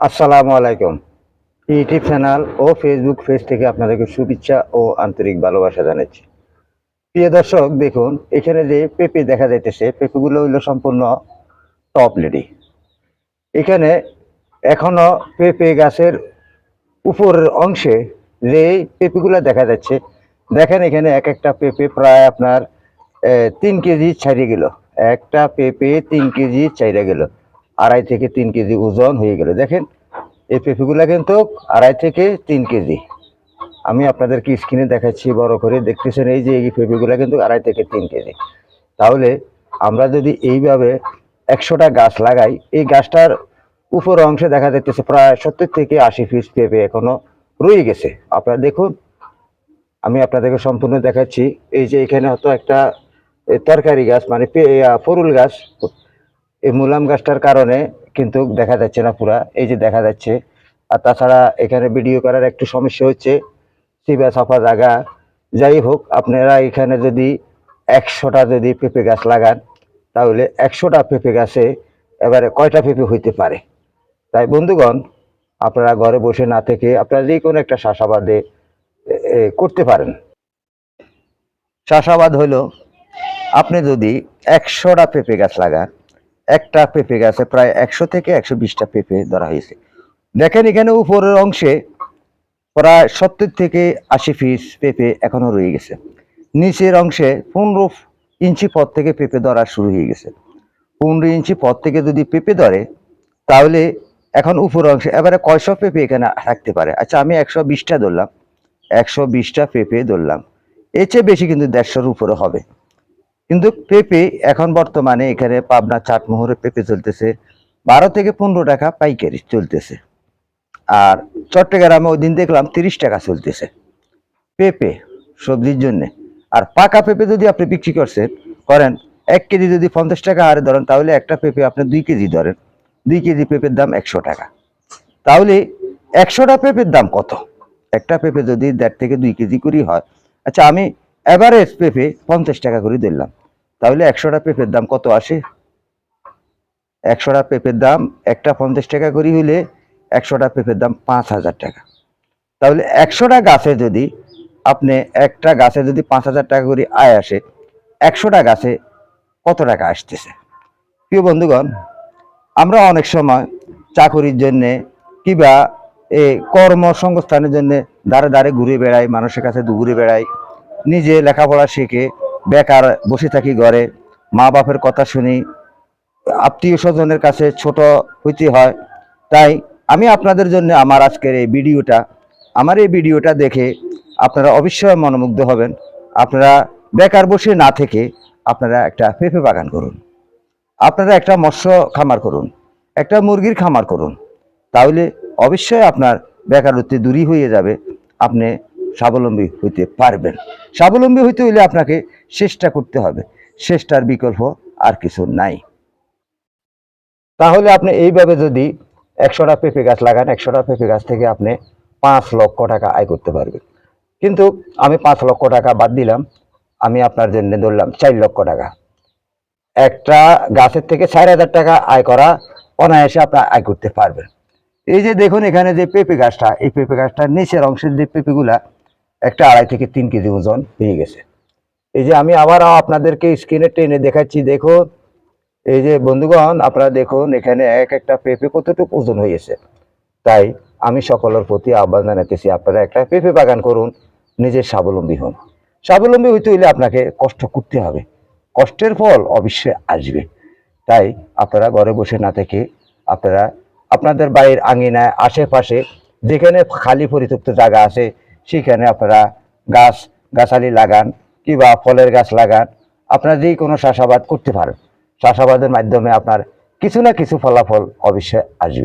আসসালামু আলাইকুম। YouTube channel ও ফেসবুক পেজ থেকে আপনাদেরকে শুভেচ্ছা ও আন্তরিক ভালোবাসা জানাচ্ছি। প্রিয় দর্শক, দেখুন, এখানে যে পেঁপে দেখা যাইতেছে, পেঁপেগুলো হইল সম্পূর্ণ টপ লেডি এখানে এখনও পেঁপে গাছের উপরের অংশে যে পেঁপেগুলো দেখা যাচ্ছে, দেখেন এখানে এক একটা পেঁপে প্রায় আপনার তিন কেজি ছাড়িয়ে গেল। একটা পেঁপে তিন কেজি ছাইড়ে গেল। আড়াই থেকে তিন কেজি ওজন হয়ে গেল। দেখেন এই পেঁপেগুলো কিন্তু আড়াই থেকে তিন কেজি। আমি আপনাদেরকে স্ক্রিনে দেখাচ্ছি বড় করে দেখতেছেন এই যে এই পেঁপেগুলো কিন্তু আড়াই থেকে তিন কেজি। তাহলে আমরা যদি এইভাবে একশোটা গাছ লাগাই এই গাছটার উপর অংশে দেখা যাচ্ছে প্রায় সত্তর থেকে আশি পিস পেঁপে এখনও রয়ে গেছে। আপনারা দেখুন আমি আপনাদেরকে সম্পূর্ণ দেখাচ্ছি। এই যে এখানে হয়তো একটা তরকারি গাছ মানে পে- আহ, ফুরুল গাছ এই মুলাম গাছটার কারণে কিন্তু দেখা যাচ্ছে না পুরা, এই যে দেখা যাচ্ছে। আর তাছাড়া এখানে ভিডিও করার একটু সমস্যা হচ্ছে, সিবা সাফা জায়গা। যাই হোক, আপনারা এখানে যদি একশোটা যদি পেঁপে গাছ লাগান, তাহলে একশোটা পেঁপে গাছে এবারে কয়টা পেঁপে হইতে পারে? তাই বন্ধুগণ, আপনারা ঘরে বসে না থেকে আপনারা যে কোনো একটা চাষাবাদে করতে পারেন। চাষাবাদ হলো, আপনি যদি একশোটা পেঁপে গাছ লাগান একটা পেঁপে গাছে প্রায় একশো থেকে একশো বিশটা পেঁপে ধরা হয়েছে। দেখেন এখানে উপরের অংশে প্রায় সত্তর থেকে আশি পিস পেঁপে এখনও রয়ে গেছে। নিচের অংশে পনেরো ইঞ্চি পর থেকে পেঁপে ধরা শুরু হয়ে গেছে। পনেরো ইঞ্চি পর থেকে যদি পেঁপে ধরে, তাহলে এখন উপর অংশে এবারে কয়শো পেঁপে এখানে থাকতে পারে? আচ্ছা আমি একশো বিশটা ধরলাম। একশো বিশটা পেঁপে ধরলাম। এর চেয়ে বেশি কিন্তু দেড়শোর উপরে হবে। কিন্তু পেঁপে এখন বর্তমানে এখানে পাবনা চাটমোহরে পেঁপে চলতেছে বারো থেকে পনেরো টাকা পাইকারি চলতেছে। আর চট্টগ্রামে ওই দিন দেখলাম তিরিশ টাকা চলতেছে পেঁপে সবজির জন্যে। আর পাকা পেঁপে যদি আপনি বিক্রি করছেন, করেন এক কেজি যদি পঞ্চাশ টাকা হারে ধরেন, তাহলে একটা পেঁপে আপনি দুই কেজি ধরেন। দুই কেজি পেঁপের দাম একশো টাকা। তাহলে একশোটা পেঁপের দাম কত? একটা পেঁপে যদি দেড় থেকে দুই কেজি করেই হয় আচ্ছা আমি এভারেজ পেঁপে পঞ্চাশ টাকা করে ধরলাম। তাহলে একশোটা পেঁপের দাম কত আসে? একশোটা পেঁপের দাম একটা পঞ্চাশ টাকা করে হইলে একশোটা পেঁপের দাম পাঁচ হাজার টাকা। তাহলে একশোটা গাছে যদি আপনি একটা গাছে যদি পাঁচ হাজার টাকা করে আয় আসে একশোটা গাছে কত টাকা আসতেছে? প্রিয় বন্ধুগণ, আমরা অনেক সময় চাকরির জন্যে কিংবা এই কর্মসংস্থানের জন্য দাঁড়ে দাঁড়ে ঘুরে বেড়াই, মানুষের কাছে ঘুরে বেড়াই, নিজে লেখাপড়া শিখে বেকার বসে থাকি ঘরে, মা বাপের কথা শুনি, আত্মীয় স্বজনের কাছে ছোট হইতে হয়। তাই আমি আপনাদের জন্য আমার আজকের এই ভিডিওটা, আমার এই ভিডিওটা দেখে আপনারা অবশ্যই মনোমুগ্ধ হবেন। আপনারা বেকার বসে না থেকে আপনারা একটা পেঁপে বাগান করুন। আপনারা একটা মৎস্য খামার করুন, একটা মুরগির খামার করুন। তাহলে অবশ্যই আপনার বেকারত্ব দূরই হয়ে যাবে, আপনি স্বাবলম্বী হইতে পারবেন। স্বাবলম্বী হইতে হইলে আপনাকে চেষ্টা করতে হবে। চেষ্টার বিকল্প আর কিছু নাই। তাহলে আপনি এইভাবে যদি একশোটা পেঁপে গাছ লাগান, একশোটা পেঁপে গাছ থেকে আপনি পাঁচ লক্ষ টাকা আয় করতে পারবেন। কিন্তু আমি পাঁচ লক্ষ টাকা বাদ দিলাম, আমি আপনার জন্য ধরলাম চার লক্ষ টাকা। একটা গাছের থেকে চার হাজার টাকা আয় করা অনায়াসে আপনার আয় করতে পারবেন। এই যে দেখুন এখানে যে পেঁপে গাছটা, এই পেঁপে গাছটার নিচের অংশের যে পেঁপেগুলা, একটা আড়াই থেকে তিন কেজি ওজন হয়ে গেছে। এই যে আমি আবার আপনাদেরকে স্ক্রিনে টেনে দেখাচ্ছি, দেখুন। এই যে বন্ধুগণ, আপনারা দেখুন, এখানে এক একটা পেঁপে কতটুকু ওজন হয়েছে তাই আমি সকলের প্রতি আহ্বান জানাতেছি আপনারা একটা পেঁপে বাগান করুন, নিজের স্বাবলম্বী হন। স্বাবলম্বী হইতে হইলে আপনাকে কষ্ট করতে হবে। কষ্টের ফল অবশ্যই আসবে। তাই আপনারা ঘরে বসে না থেকে আপনারা আপনাদের বাড়ির আঙিনায়, আশেপাশে যেখানে খালি পরিত্যক্ত জায়গা আছে, সেখানে আপনারা গাছ, গাছালি লাগান কিংবা ফলের গাছ লাগান, আপনার যেই কোনো চাষাবাদ করতে পারেন। চাষাবাদের মাধ্যমে আপনার কিছু না কিছু ফলাফল অবশ্যই আসবে।